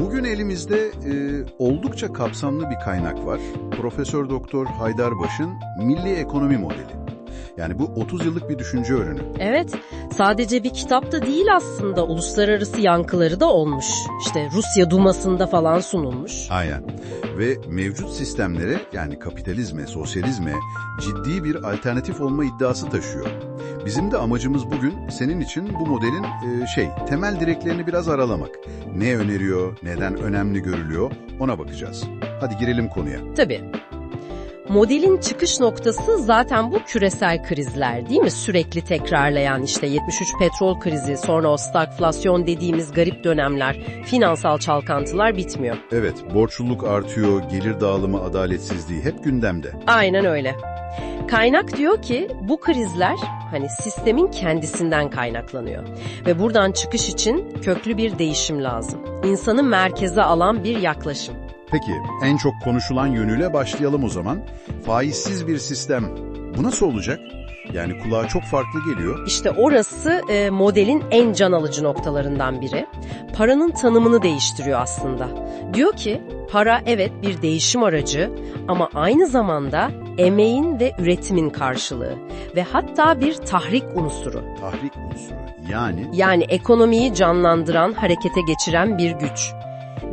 Bugün elimizde e, oldukça kapsamlı bir kaynak var. Profesör Doktor Haydar Baş'ın Milli Ekonomi Modeli. Yani bu 30 yıllık bir düşünce ürünü. Evet, sadece bir kitap da değil aslında. Uluslararası yankıları da olmuş. İşte Rusya Duması'nda falan sunulmuş. Aynen. Ve mevcut sistemlere yani kapitalizme, sosyalizme ciddi bir alternatif olma iddiası taşıyor. Bizim de amacımız bugün senin için bu modelin e, şey temel direklerini biraz aralamak. Ne öneriyor, neden önemli görülüyor ona bakacağız. Hadi girelim konuya. Tabii. Modelin çıkış noktası zaten bu küresel krizler değil mi? Sürekli tekrarlayan işte 73 petrol krizi, sonra o stagflasyon dediğimiz garip dönemler, finansal çalkantılar bitmiyor. Evet, borçluluk artıyor, gelir dağılımı adaletsizliği hep gündemde. Aynen öyle. Kaynak diyor ki bu krizler hani sistemin kendisinden kaynaklanıyor. Ve buradan çıkış için köklü bir değişim lazım. İnsanı merkeze alan bir yaklaşım. Peki, en çok konuşulan yönüyle başlayalım o zaman. Faizsiz bir sistem. Bu nasıl olacak? Yani kulağa çok farklı geliyor. İşte orası e, modelin en can alıcı noktalarından biri. Paranın tanımını değiştiriyor aslında. Diyor ki para evet bir değişim aracı ama aynı zamanda emeğin ve üretimin karşılığı ve hatta bir tahrik unsuru. Tahrik unsuru. Yani Yani ekonomiyi canlandıran, harekete geçiren bir güç.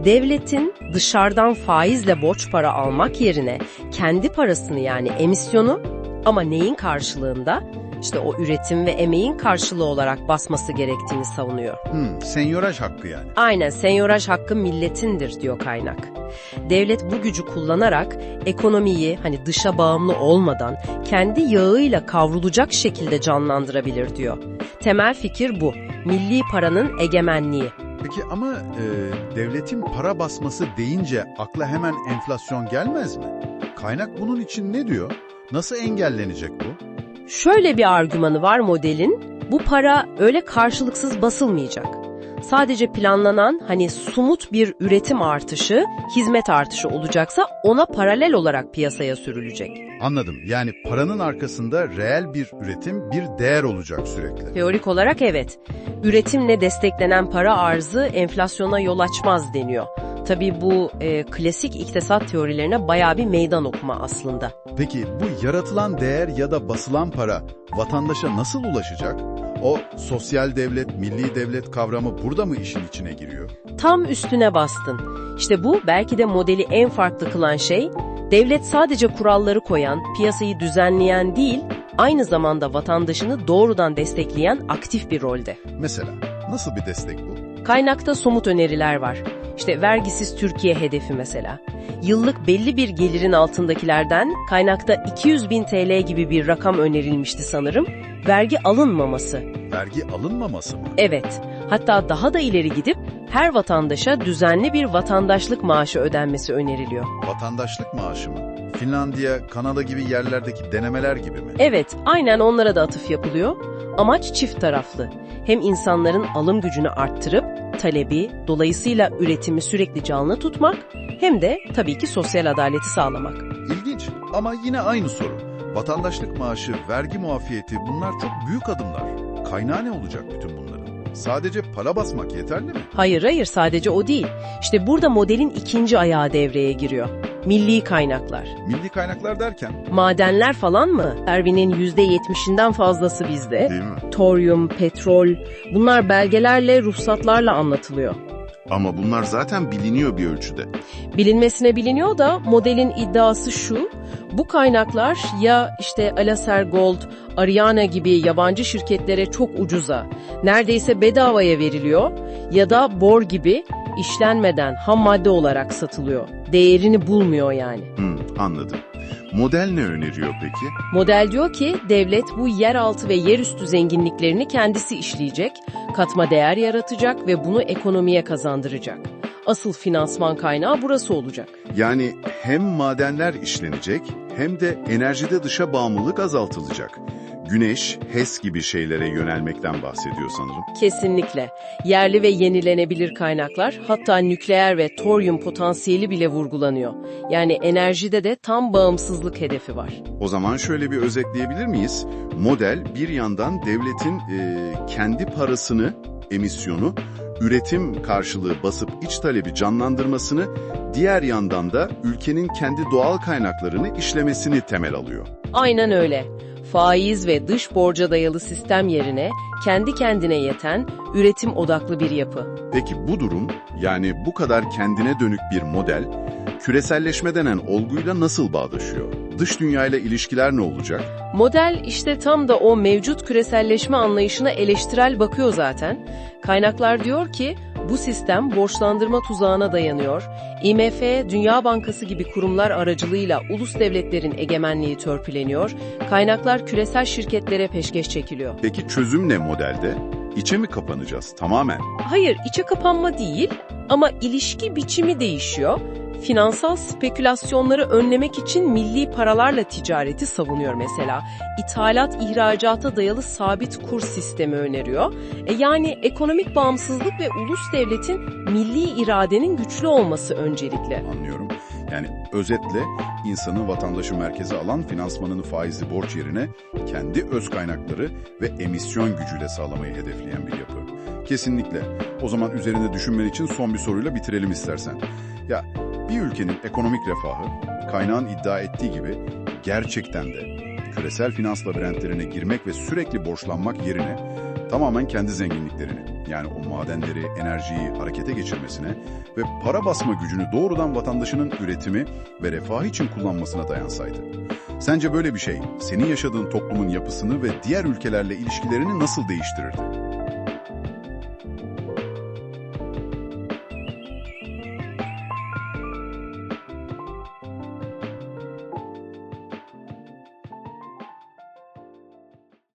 Devletin dışarıdan faizle borç para almak yerine kendi parasını yani emisyonu ama neyin karşılığında? İşte o üretim ve emeğin karşılığı olarak basması gerektiğini savunuyor. hmm, senyoraj hakkı yani. Aynen senyoraj hakkı milletindir diyor kaynak. Devlet bu gücü kullanarak ekonomiyi hani dışa bağımlı olmadan kendi yağıyla kavrulacak şekilde canlandırabilir diyor. Temel fikir bu. Milli paranın egemenliği. Peki ama e, devletin para basması deyince akla hemen enflasyon gelmez mi? Kaynak bunun için ne diyor? Nasıl engellenecek bu? Şöyle bir argümanı var modelin. Bu para öyle karşılıksız basılmayacak. Sadece planlanan hani sumut bir üretim artışı, hizmet artışı olacaksa ona paralel olarak piyasaya sürülecek. Anladım. Yani paranın arkasında reel bir üretim, bir değer olacak sürekli. Teorik olarak evet. Üretimle desteklenen para arzı enflasyona yol açmaz deniyor. Tabii bu e, klasik iktisat teorilerine baya bir meydan okuma aslında. Peki bu yaratılan değer ya da basılan para vatandaşa nasıl ulaşacak? O sosyal devlet, milli devlet kavramı burada mı işin içine giriyor? Tam üstüne bastın. İşte bu belki de modeli en farklı kılan şey, devlet sadece kuralları koyan, piyasayı düzenleyen değil, aynı zamanda vatandaşını doğrudan destekleyen aktif bir rolde. Mesela nasıl bir destek bu? Kaynakta somut öneriler var. İşte vergisiz Türkiye hedefi mesela. Yıllık belli bir gelirin altındakilerden kaynakta 200 bin TL gibi bir rakam önerilmişti sanırım. Vergi alınmaması. Vergi alınmaması mı? Evet, hatta daha da ileri gidip her vatandaşa düzenli bir vatandaşlık maaşı ödenmesi öneriliyor. Vatandaşlık maaşı mı? Finlandiya, Kanada gibi yerlerdeki denemeler gibi mi? Evet, aynen onlara da atıf yapılıyor. Amaç çift taraflı. Hem insanların alım gücünü arttırıp talebi, dolayısıyla üretimi sürekli canlı tutmak hem de tabii ki sosyal adaleti sağlamak. İlginç ama yine aynı soru. Vatandaşlık maaşı, vergi muafiyeti bunlar çok büyük adımlar. Kaynağı ne olacak bütün bunların? Sadece para basmak yeterli mi? Hayır hayır sadece o değil. İşte burada modelin ikinci ayağı devreye giriyor. Milli kaynaklar. Milli kaynaklar derken Madenler falan mı? Ervin'in %70'inden fazlası bizde. değil mi? Toryum, petrol, bunlar belgelerle, ruhsatlarla anlatılıyor. Ama bunlar zaten biliniyor bir ölçüde. Bilinmesine biliniyor da modelin iddiası şu, bu kaynaklar ya işte Alacer Gold, Ariana gibi yabancı şirketlere çok ucuza, neredeyse bedavaya veriliyor ya da bor gibi işlenmeden ham madde olarak satılıyor. Değerini bulmuyor yani. Hmm, anladım. Model ne öneriyor peki? Model diyor ki devlet bu yeraltı ve yerüstü zenginliklerini kendisi işleyecek, katma değer yaratacak ve bunu ekonomiye kazandıracak. Asıl finansman kaynağı burası olacak. Yani hem madenler işlenecek hem de enerjide dışa bağımlılık azaltılacak. Güneş, HES gibi şeylere yönelmekten bahsediyor sanırım. Kesinlikle. Yerli ve yenilenebilir kaynaklar hatta nükleer ve toryum potansiyeli bile vurgulanıyor. Yani enerjide de tam bağımsızlık hedefi var. O zaman şöyle bir özetleyebilir miyiz? Model bir yandan devletin e, kendi parasını, emisyonu, üretim karşılığı basıp iç talebi canlandırmasını, diğer yandan da ülkenin kendi doğal kaynaklarını işlemesini temel alıyor. Aynen öyle. Faiz ve dış borca dayalı sistem yerine kendi kendine yeten, üretim odaklı bir yapı. Peki bu durum, yani bu kadar kendine dönük bir model, küreselleşme denen olguyla nasıl bağdaşıyor? Dış dünyayla ilişkiler ne olacak? Model işte tam da o mevcut küreselleşme anlayışına eleştirel bakıyor zaten. Kaynaklar diyor ki bu sistem borçlandırma tuzağına dayanıyor. IMF, Dünya Bankası gibi kurumlar aracılığıyla ulus devletlerin egemenliği törpüleniyor. Kaynaklar küresel şirketlere peşkeş çekiliyor. Peki çözüm ne modelde? İçe mi kapanacağız tamamen? Hayır, içe kapanma değil ama ilişki biçimi değişiyor. Finansal spekülasyonları önlemek için milli paralarla ticareti savunuyor mesela. İthalat, ihracata dayalı sabit kur sistemi öneriyor. E yani ekonomik bağımsızlık ve ulus devletin milli iradenin güçlü olması öncelikle. Anlıyorum. Yani özetle insanı vatandaşı merkeze alan finansmanını faizli borç yerine kendi öz kaynakları ve emisyon gücüyle sağlamayı hedefleyen bir yapı. Kesinlikle. O zaman üzerinde düşünmen için son bir soruyla bitirelim istersen. Ya bir ülkenin ekonomik refahı kaynağın iddia ettiği gibi gerçekten de küresel finans labirentlerine girmek ve sürekli borçlanmak yerine tamamen kendi zenginliklerini yani o madenleri, enerjiyi harekete geçirmesine ve para basma gücünü doğrudan vatandaşının üretimi ve refahı için kullanmasına dayansaydı. Sence böyle bir şey senin yaşadığın toplumun yapısını ve diğer ülkelerle ilişkilerini nasıl değiştirirdi?